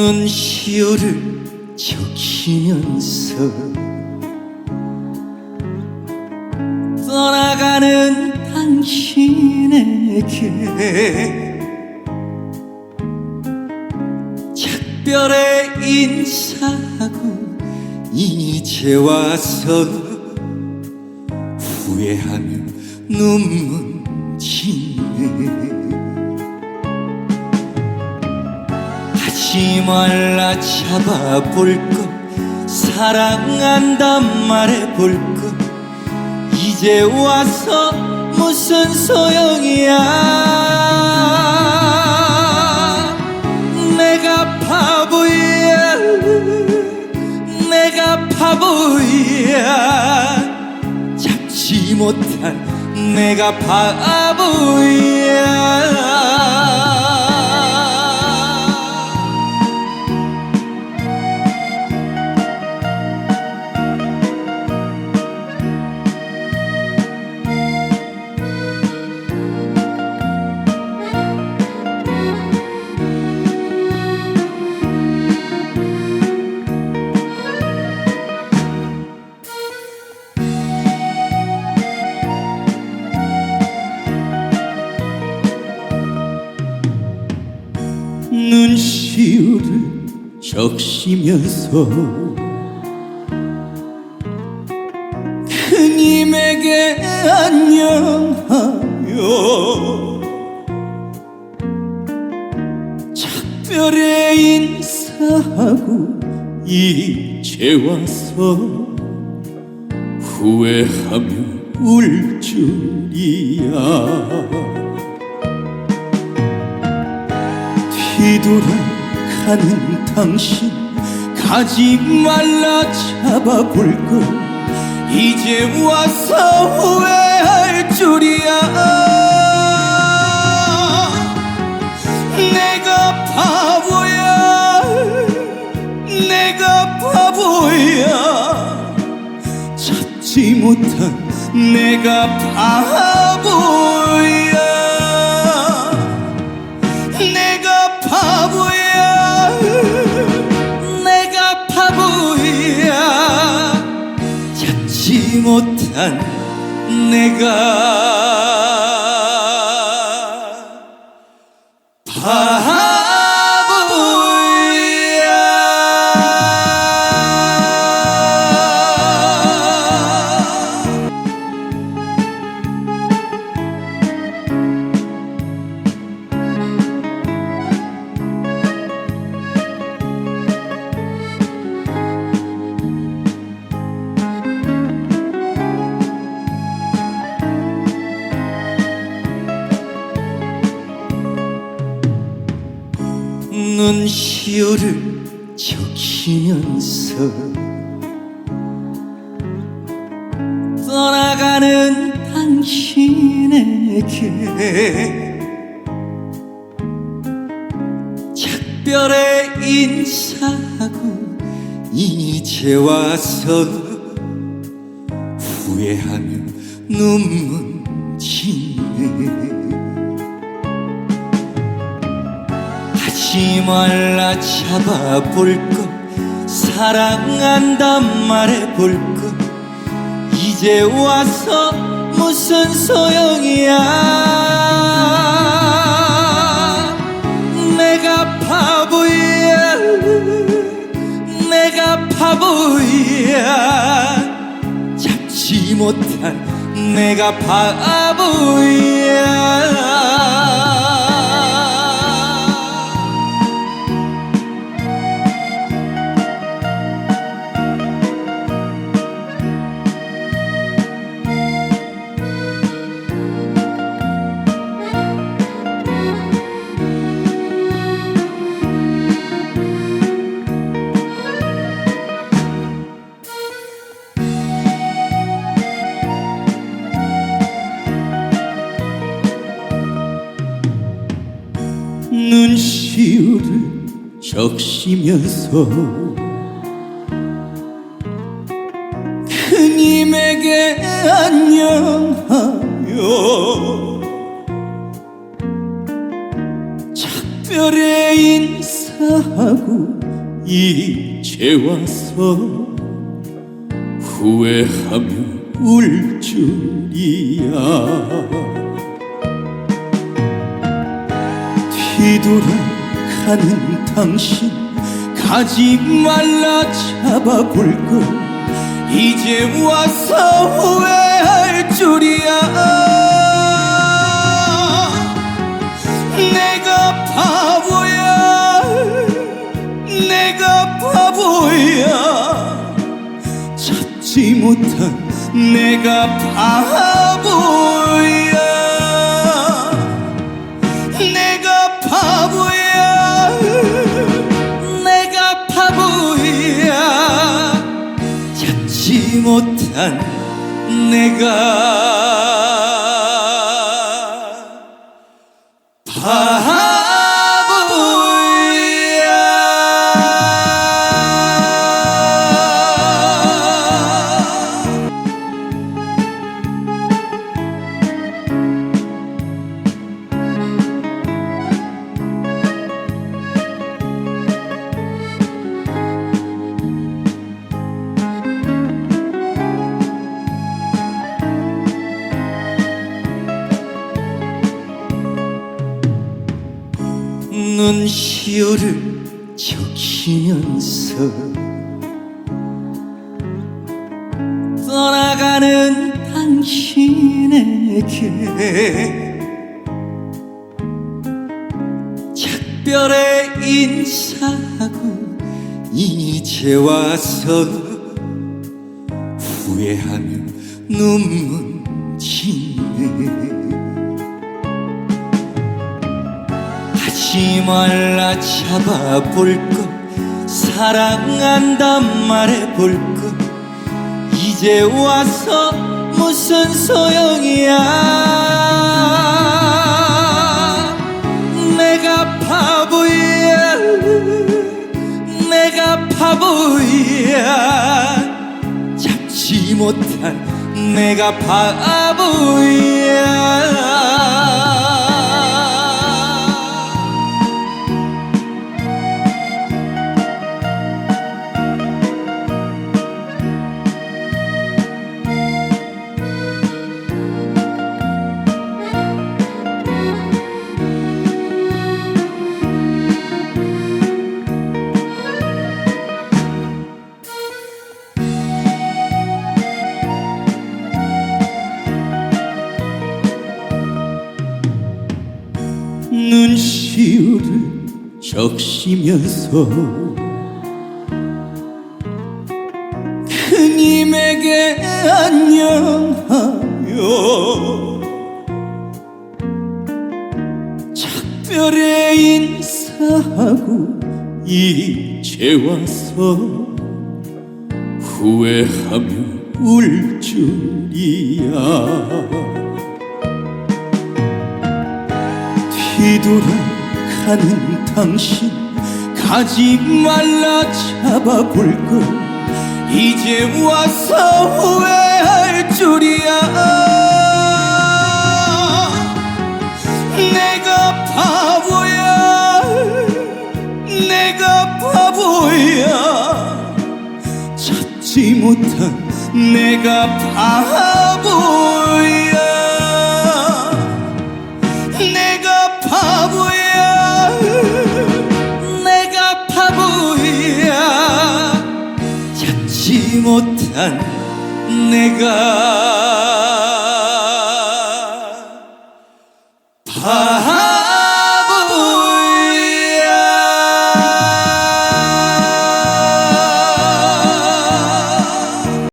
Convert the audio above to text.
눈시울을 적시면서 떠나가는 당신에게 작별의 인사하고 이제 와서 후회하며 눈물 짓네 하지 말라 잡아볼 것 사랑한단 말해볼 것 이제 와서 무슨 소용이야? 내가 바보야. 내가 바보야. 잡지 못한 내가 바보야 눈시울을 적시면서 큰 힘에게 안녕하며 작별의 인사하고 이제 와서 후회하며 울 줄이야 뒤돌아가는 당신 가지 말라 잡아볼 걸. 이제 와서 후회할 줄이야. 내가 바보야. 내가 바보야. 잡지 못한 내가 바보야 못한 내가 눈시울을 적시면서 떠나가는 당신에게 작별의 인사하고 이제 와서 후회하며 눈물 짓네 하지 말라 잡아볼 것. 사랑한단 말해볼 것. 이제 와서 무슨 소용이야. 내가 바보야. 내가 바보야. 잡지 못한 내가 바보야 적시면서 큰 힘에게 안녕하며 작별의 인사하고 이제 와서 후회하며 울 줄이야. 뒤돌아 가는 당신 가지 말라 잡아볼 걸. 이제 와서 후회할 줄이야. 내가 바보야. 내가 바보야. 잡지 못한 내가 바보야. 내가 바보야 못한 내가 눈시울을 적시면서 떠나가는 당신에게 작별의 인사하고 이제 와서 후회하며 눈물 하지 말라 잡아볼 것. 사랑한단 말해볼 것. 이제 와서 무슨 소용이야. 내가 바보야. 내가 바보야. 잡지 못한 내가 바보야 적시면서 큰 힘에게 안녕하며 작별의 인사하고 이제 와서 후회하며 울 줄이야. 뒤돌아 가는 당신 가지 말라 잡아볼 걸. 이제 와서 후회할 줄이야. 내가 바보야. 내가 바보야. 잡지 못한 내가 바보야 못한 내가.